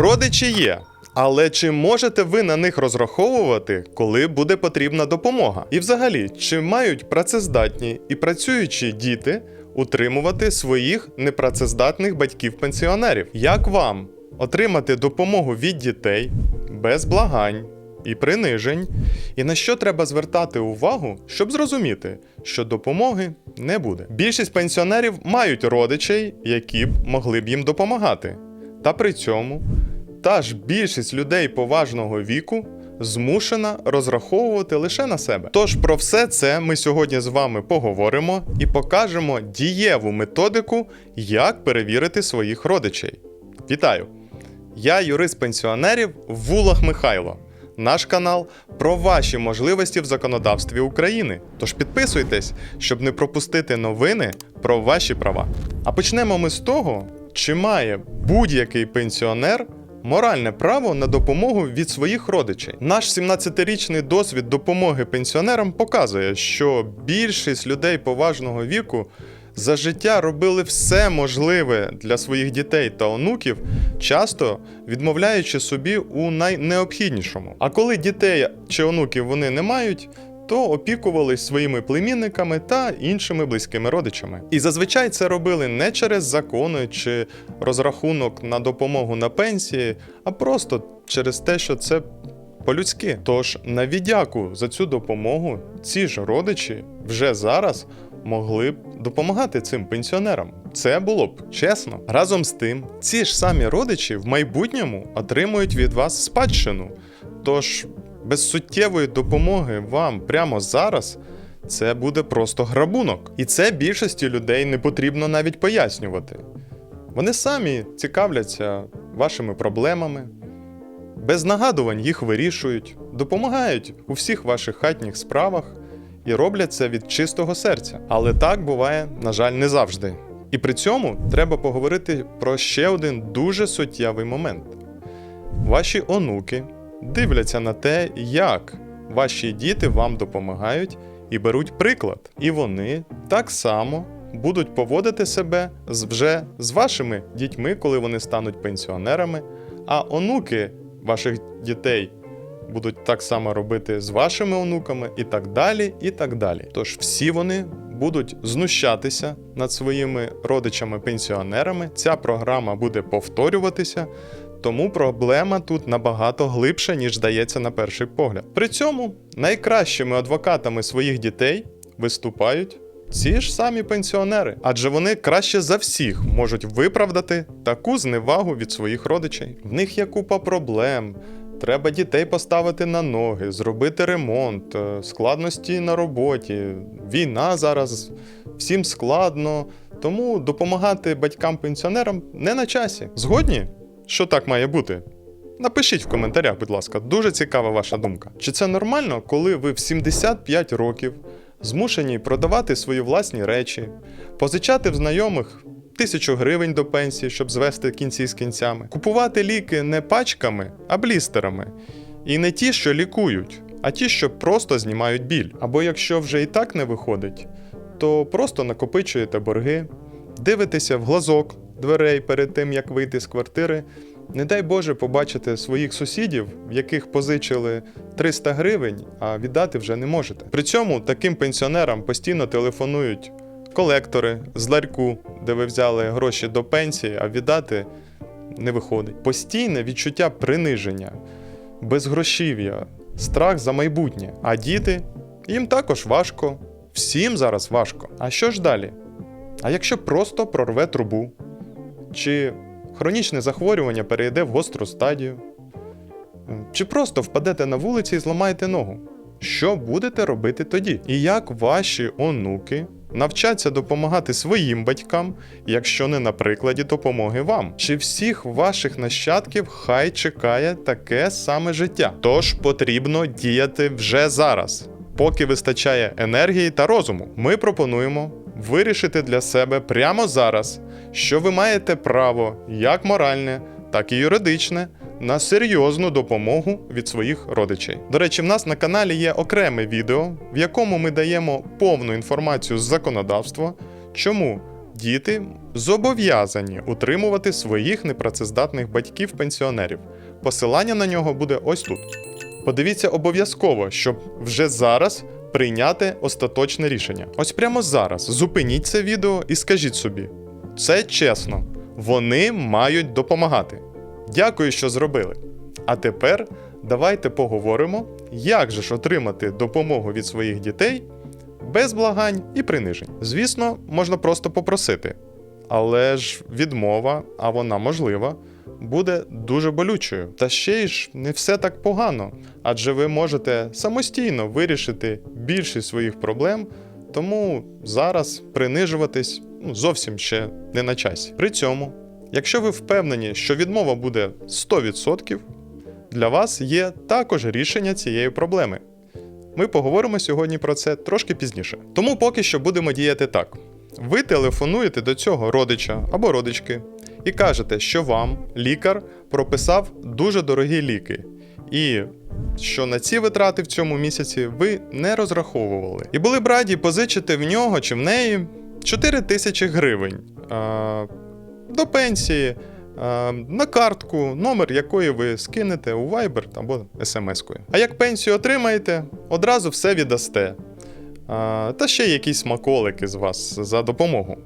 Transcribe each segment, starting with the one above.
Родичі є. Але чи можете ви на них розраховувати, коли буде потрібна допомога? І взагалі, чи мають працездатні і працюючі діти утримувати своїх непрацездатних батьків-пенсіонерів? Як вам отримати допомогу від дітей без благань і принижень? І на що треба звертати увагу, щоб зрозуміти, що допомоги не буде? Більшість пенсіонерів мають родичей, які б могли б їм допомагати. Та при цьому та ж більшість людей поважного віку змушена розраховувати лише на себе. Тож про все це ми сьогодні з вами поговоримо і покажемо дієву методику, як перевірити своїх родичей. Вітаю! Я юрист пенсіонерів Вулах Михайло. Наш канал про ваші можливості в законодавстві України. Тож підписуйтесь, щоб не пропустити новини про ваші права. А почнемо ми з того, чи має будь-який пенсіонер моральне право на допомогу від своїх родичей. Наш 17-річний досвід допомоги пенсіонерам показує, що більшість людей поважного віку за життя робили все можливе для своїх дітей та онуків, часто відмовляючи собі у найнеобхіднішому. А коли дітей чи онуків вони не мають, то опікувались своїми племінниками та іншими близькими родичами. І зазвичай це робили не через закони чи розрахунок на допомогу на пенсії, а просто через те, що це по-людськи. Тож на віддяку за цю допомогу ці ж родичі вже зараз могли б допомагати цим пенсіонерам. Це було б чесно. Разом з тим, ці ж самі родичі в майбутньому отримують від вас спадщину. Тож без суттєвої допомоги вам прямо зараз це буде просто грабунок. І це більшості людей не потрібно навіть пояснювати. Вони самі цікавляться вашими проблемами, без нагадувань їх вирішують, допомагають у всіх ваших хатніх справах і роблять це від чистого серця. Але так буває, на жаль, не завжди. І при цьому треба поговорити про ще один дуже суттєвий момент. Ваші онуки дивляться на те, як ваші діти вам допомагають і беруть приклад. І вони так само будуть поводити себе вже з вашими дітьми, коли вони стануть пенсіонерами, а онуки ваших дітей будуть так само робити з вашими онуками, і так далі, і так далі. Тож всі вони будуть знущатися над своїми родичами-пенсіонерами. Ця програма буде повторюватися. Тому проблема тут набагато глибша, ніж здається на перший погляд. При цьому найкращими адвокатами своїх дітей виступають ці ж самі пенсіонери, адже вони краще за всіх можуть виправдати таку зневагу від своїх родичей. В них є купа проблем. Треба дітей поставити на ноги, зробити ремонт, е, складності на роботі. Війна зараз всім складно. Тому допомагати батькам-пенсіонерам не на часі. Згодні? Що так має бути? Напишіть в коментарях, будь ласка, дуже цікава ваша думка. Чи це нормально, коли ви в 75 років змушені продавати свої власні речі, позичати в знайомих тисячу гривень до пенсії, щоб звести кінці з кінцями, купувати ліки не пачками, а блістерами. І не ті, що лікують, а ті, що просто знімають біль. Або якщо вже і так не виходить, то просто накопичуєте борги, дивитеся в глазок дверей перед тим, як вийти з квартири. Не дай Боже побачити своїх сусідів, в яких позичили 300 гривень, а віддати вже не можете. При цьому таким пенсіонерам постійно телефонують колектори з ларьку, де ви взяли гроші до пенсії, а віддати не виходить. Постійне відчуття приниження, безгрошів'я, страх за майбутнє. А діти їм також важко. Всім зараз важко. А що ж далі? А якщо просто прорве трубу? Чи хронічне захворювання перейде в гостру стадію? Чи просто впадете на вулиці і зламаєте ногу? Що будете робити тоді? І як ваші онуки навчаться допомагати своїм батькам, якщо не на прикладі допомоги вам? Чи всіх ваших нащадків хай чекає таке саме життя? Тож потрібно діяти вже зараз, поки вистачає енергії та розуму. Ми пропонуємо вирішити для себе прямо зараз, що ви маєте право як моральне, так і юридичне на серйозну допомогу від своїх родичей. До речі, в нас на каналі є окреме відео, в якому ми даємо повну інформацію з законодавства, чому діти зобов'язані утримувати своїх непрацездатних батьків-пенсіонерів. Посилання на нього буде ось тут. Подивіться обов'язково, щоб вже зараз прийняти остаточне рішення. Ось прямо зараз зупиніть це відео і скажіть собі: це чесно, вони мають допомагати. Дякую, що зробили. А тепер давайте поговоримо, як же ж отримати допомогу від своїх дітей без благань і принижень. Звісно, можна просто попросити, але ж відмова, а вона можлива, буде дуже болючою. Та ще й ж не все так погано, адже ви можете самостійно вирішити більшість своїх проблем, тому зараз принижуватись ну, зовсім ще не на часі. При цьому, якщо ви впевнені, що відмова буде 100%, для вас є також рішення цієї проблеми. Ми поговоримо сьогодні про це трошки пізніше. Тому поки що будемо діяти так: ви телефонуєте до цього родича або родички і кажете, що вам лікар прописав дуже дорогі ліки, і що на ці витрати в цьому місяці ви не розраховували. І були б раді позичити в нього чи в неї 4 тисячі гривень а, до пенсії. На картку, номер якої ви скинете у Viber або смс-кою. А як пенсію отримаєте, одразу все віддасте. Та ще якісь смаколики з вас за допомогу.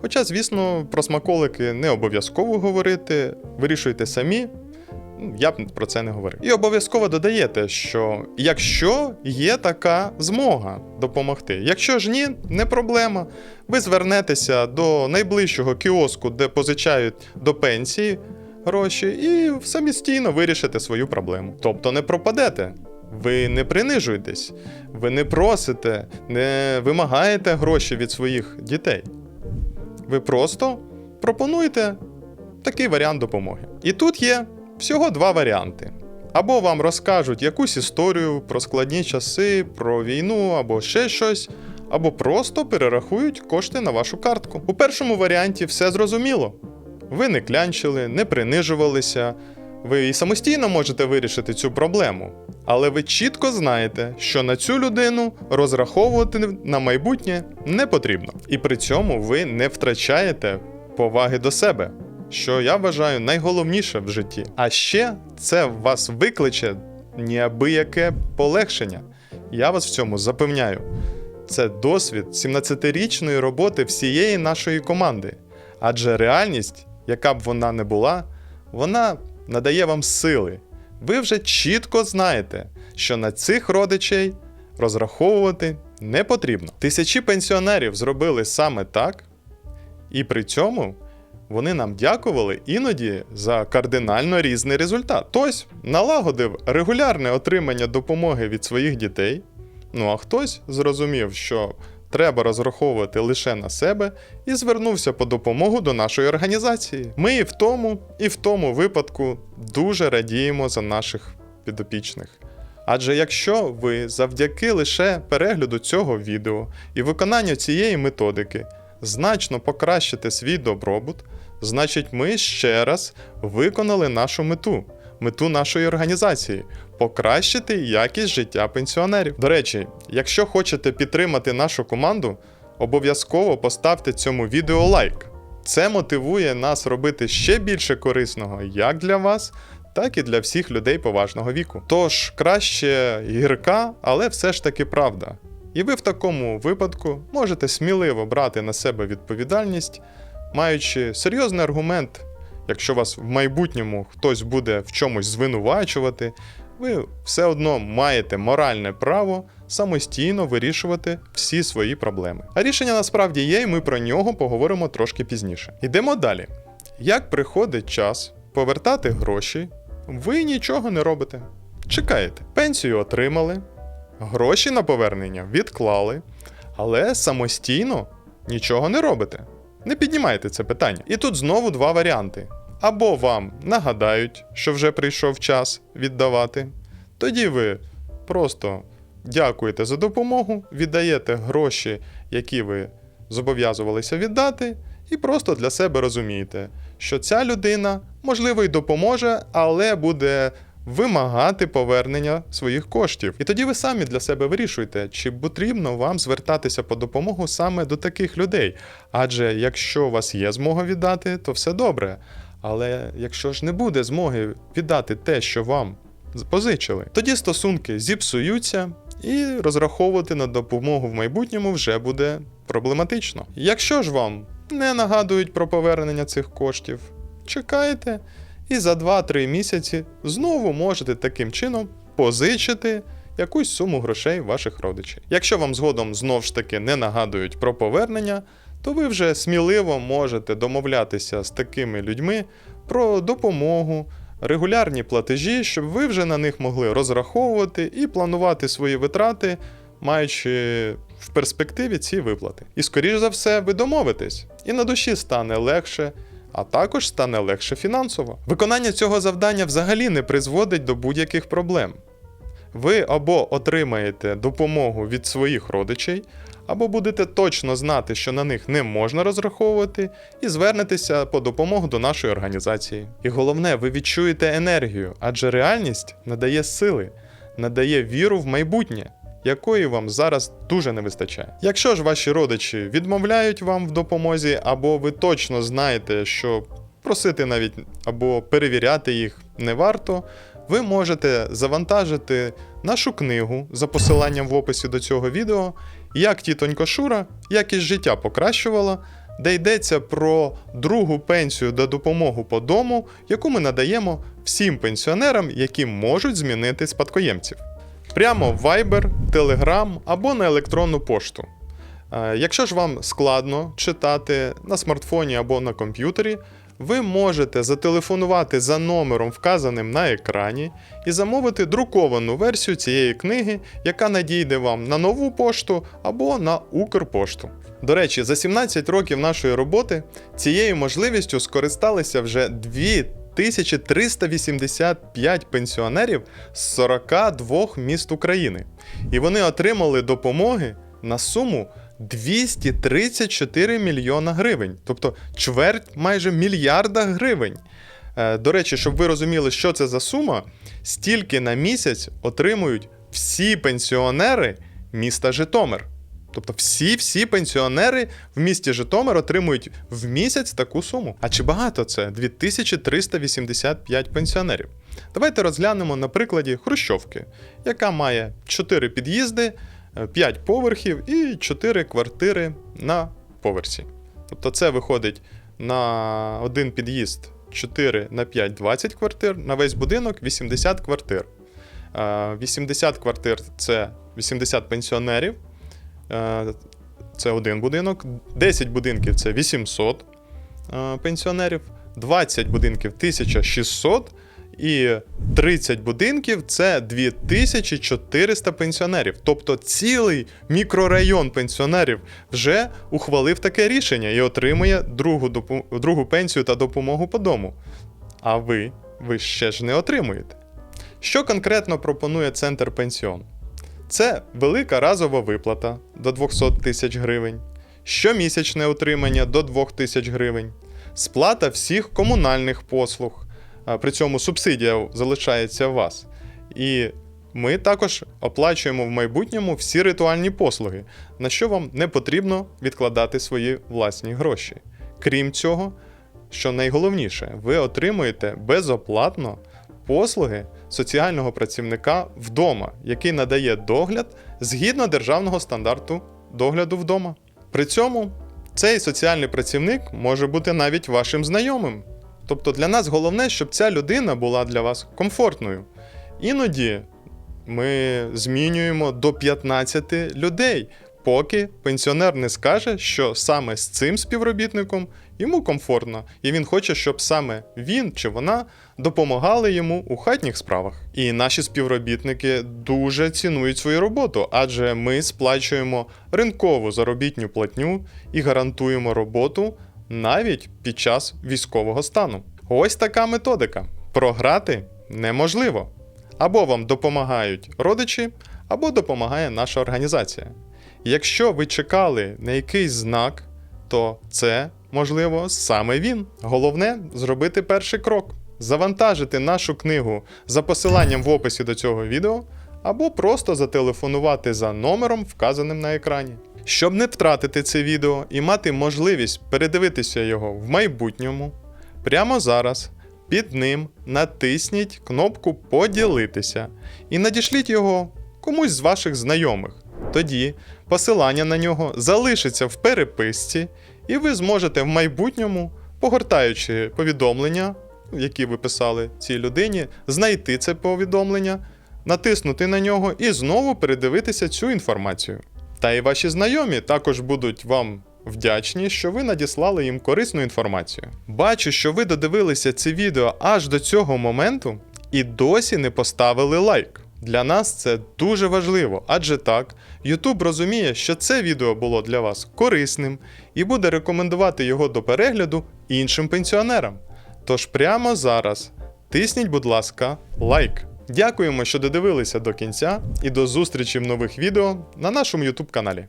Хоча, звісно, про смаколики не обов'язково говорити, вирішуйте самі. Я б про це не говорив. І обов'язково додаєте, що якщо є така змога допомогти, якщо ж ні, не проблема. Ви звернетеся до найближчого кіоску, де позичають до пенсії гроші, і самостійно вирішите свою проблему. Тобто не пропадете. Ви не принижуєтесь, ви не просите, не вимагаєте гроші від своїх дітей. Ви просто пропонуєте такий варіант допомоги. І тут є всього два варіанти. Або вам розкажуть якусь історію про складні часи, про війну або ще щось, або просто перерахують кошти на вашу картку. У першому варіанті все зрозуміло. Ви не клянчили, не принижувалися, ви і самостійно можете вирішити цю проблему. Але ви чітко знаєте, що на цю людину розраховувати на майбутнє не потрібно. І при цьому ви не втрачаєте поваги до себе, що я вважаю найголовніше в житті. А ще це вас викличе неабияке полегшення. Я вас в цьому запевняю. Це досвід 17-річної роботи всієї нашої команди. Адже реальність, яка б вона не була, вона надає вам сили. Ви вже чітко знаєте, що на цих родичей розраховувати не потрібно. Тисячі пенсіонерів зробили саме так, і при цьому вони нам дякували іноді за кардинально різний результат. Хтось налагодив регулярне отримання допомоги від своїх дітей, ну а хтось зрозумів, що треба розраховувати лише на себе і звернувся по допомогу до нашої організації. Ми і в тому, і в тому випадку дуже радіємо за наших підопічних. Адже якщо ви завдяки лише перегляду цього відео і виконанню цієї методики значно покращите свій добробут, значить ми ще раз виконали нашу мету, мету нашої організації покращити якість життя пенсіонерів. До речі, якщо хочете підтримати нашу команду, обов'язково поставте цьому відео лайк. Це мотивує нас робити ще більше корисного як для вас, так і для всіх людей поважного віку. Тож краще гірка, але все ж таки правда. І ви в такому випадку можете сміливо брати на себе відповідальність, маючи серйозний аргумент, якщо вас в майбутньому хтось буде в чомусь звинувачувати, ви все одно маєте моральне право самостійно вирішувати всі свої проблеми. А рішення насправді є, і ми про нього поговоримо трошки пізніше. Йдемо далі. Як приходить час повертати гроші, ви нічого не робите. Чекаєте, пенсію отримали, гроші на повернення відклали, але самостійно нічого не робите. Не піднімайте це питання. І тут знову два варіанти. Або вам нагадають, що вже прийшов час віддавати. Тоді ви просто дякуєте за допомогу, віддаєте гроші, які ви зобов'язувалися віддати, і просто для себе розумієте, що ця людина, можливо, й допоможе, але буде вимагати повернення своїх коштів. І тоді ви самі для себе вирішуєте, чи потрібно вам звертатися по допомогу саме до таких людей. Адже якщо у вас є змога віддати, то все добре. Але якщо ж не буде змоги віддати те, що вам позичили, тоді стосунки зіпсуються, і розраховувати на допомогу в майбутньому вже буде проблематично. Якщо ж вам не нагадують про повернення цих коштів, чекайте, і за 2-3 місяці знову можете таким чином позичити якусь суму грошей ваших родичів. Якщо вам згодом знов ж таки не нагадують про повернення, то ви вже сміливо можете домовлятися з такими людьми про допомогу, регулярні платежі, щоб ви вже на них могли розраховувати і планувати свої витрати, маючи в перспективі ці виплати. І скоріш за все, ви домовитесь, і на душі стане легше. А також стане легше фінансово. Виконання цього завдання взагалі не призводить до будь-яких проблем. Ви або отримаєте допомогу від своїх родичей, або будете точно знати, що на них не можна розраховувати, і звернетеся по допомогу до нашої організації. І головне, ви відчуєте енергію, адже реальність надає сили, надає віру в майбутнє, якої вам зараз дуже не вистачає. Якщо ж ваші родичі відмовляють вам в допомозі, або ви точно знаєте, що просити навіть або перевіряти їх не варто, ви можете завантажити нашу книгу за посиланням в описі до цього відео, як тітонько Шура якість життя покращувала, де йдеться про другу пенсію та допомогу по дому, яку ми надаємо всім пенсіонерам, які можуть змінити спадкоємців. Прямо в Viber, Telegram або на електронну пошту. Е, Якщо ж вам складно читати на смартфоні або на комп'ютері, ви можете зателефонувати за номером, вказаним на екрані, і замовити друковану версію цієї книги, яка надійде вам на нову пошту або на Укрпошту. До речі, за 17 років нашої роботи цією можливістю скористалися вже 2385 пенсіонерів з 42 міст України. І вони отримали допомоги на суму 234 мільйона гривень, тобто чверть майже мільярда гривень. Е, До речі, щоб ви розуміли, що це за сума, стільки на місяць отримують всі пенсіонери міста Житомир. Тобто всі-всі пенсіонери в місті Житомир отримують в місяць таку суму. А чи багато це? 2385 пенсіонерів. Давайте розглянемо на прикладі Хрущовки, яка має 4 під'їзди, 5 поверхів і 4 квартири на поверсі. Тобто це виходить на один під'їзд 4 на 5 20 квартир, на весь будинок 80 квартир. Е, 80 квартир це 80 пенсіонерів. Е, Це один будинок. 10 будинків це 800 е, пенсіонерів, 20 будинків 1600 і 30 будинків це 2400 пенсіонерів. Тобто цілий мікрорайон пенсіонерів вже ухвалив таке рішення і отримує другу, другу пенсію та допомогу по дому. А ви, ви ще ж не отримуєте. Що конкретно пропонує центр пенсіон? Це велика разова виплата до 200 тисяч гривень, щомісячне утримання до 2 тисяч гривень, сплата всіх комунальних послуг. При цьому субсидія залишається у вас. І ми також оплачуємо в майбутньому всі ритуальні послуги, на що вам не потрібно відкладати свої власні гроші. Крім цього, що найголовніше, ви отримуєте безоплатно послуги соціального працівника вдома, який надає догляд згідно державного стандарту догляду вдома. При цьому цей соціальний працівник може бути навіть вашим знайомим. Тобто для нас головне, щоб ця людина була для вас комфортною. Іноді ми змінюємо до 15 людей, поки пенсіонер не скаже, що саме з цим співробітником йому комфортно, і він хоче, щоб саме він чи вона допомагали йому у хатніх справах. І наші співробітники дуже цінують свою роботу, адже ми сплачуємо ринкову заробітню платню і гарантуємо роботу навіть під час військового стану. Ось така методика. Програти неможливо. Або вам допомагають родичі, або допомагає наша організація. Якщо ви чекали на якийсь знак, то це, можливо, саме він. Головне зробити перший крок. Завантажити нашу книгу за посиланням в описі до цього відео, або просто зателефонувати за номером, вказаним на екрані. Щоб не втратити це відео і мати можливість передивитися його в майбутньому, прямо зараз під ним натисніть кнопку Поділитися і надішліть його комусь з ваших знайомих. Тоді посилання на нього залишиться в переписці, і ви зможете в майбутньому, погортаючи повідомлення, які ви писали цій людині, знайти це повідомлення, натиснути на нього і знову передивитися цю інформацію. Та і ваші знайомі також будуть вам вдячні, що ви надіслали їм корисну інформацію. Бачу, що ви додивилися це відео аж до цього моменту і досі не поставили лайк. Для нас це дуже важливо, адже так, YouTube розуміє, що це відео було для вас корисним і буде рекомендувати його до перегляду іншим пенсіонерам. Тож прямо зараз тисніть, будь ласка, лайк. Дякуємо, що додивилися до кінця, і до зустрічі в нових відео на нашому YouTube каналі.